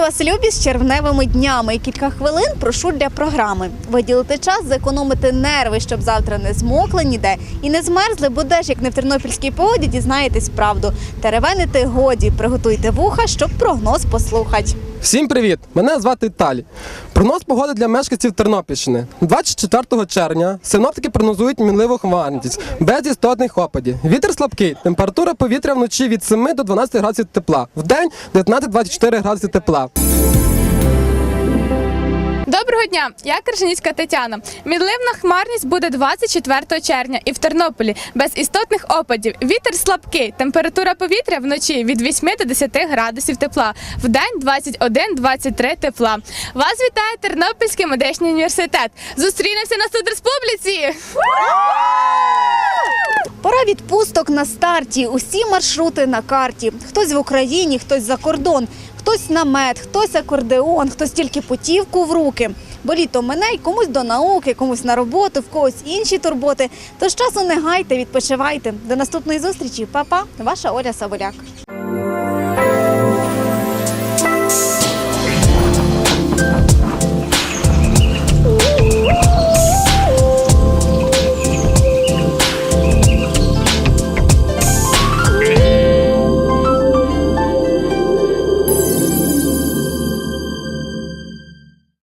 вас, любі, з червневими днями. Кілька хвилин прошу для програми. Виділити час, зекономити нерви, щоб завтра не змокли ніде і не змерзли, бо де ж, як не в тернопільській погоді, дізнаєтесь правду. Теревенити годі, приготуйте вуха, щоб прогноз послухати. Всім привіт! Мене звати Віталій. Прогноз погоди для мешканців Тернопільщини. 24 червня синоптики прогнозують мінливу хмарність, без істотних опадів. Вітер слабкий, температура повітря вночі від 7 до 12 градусів тепла, в день 19-24 градусів тепла. Доброго дня, я Крижаніцька Тетяна. Мінливна хмарність буде 24 червня і в Тернополі без істотних опадів. Вітер слабкий. Температура повітря вночі від 8 до 10 градусів тепла. В день 21-23 тепла. Вас вітає Тернопільський медичний університет. Зустрінемося на Судреспубліці! Пора відпусток на старті. Усі маршрути на карті. Хтось в Україні, хтось за кордон, хтось намет, хтось акордеон, хтось тільки путівку в руки. Бо літо мене й комусь до науки, комусь на роботу, в когось інші турботи. Тож часу не гайте, відпочивайте. До наступної зустрічі, Па-па, ваша Оля Саволяк.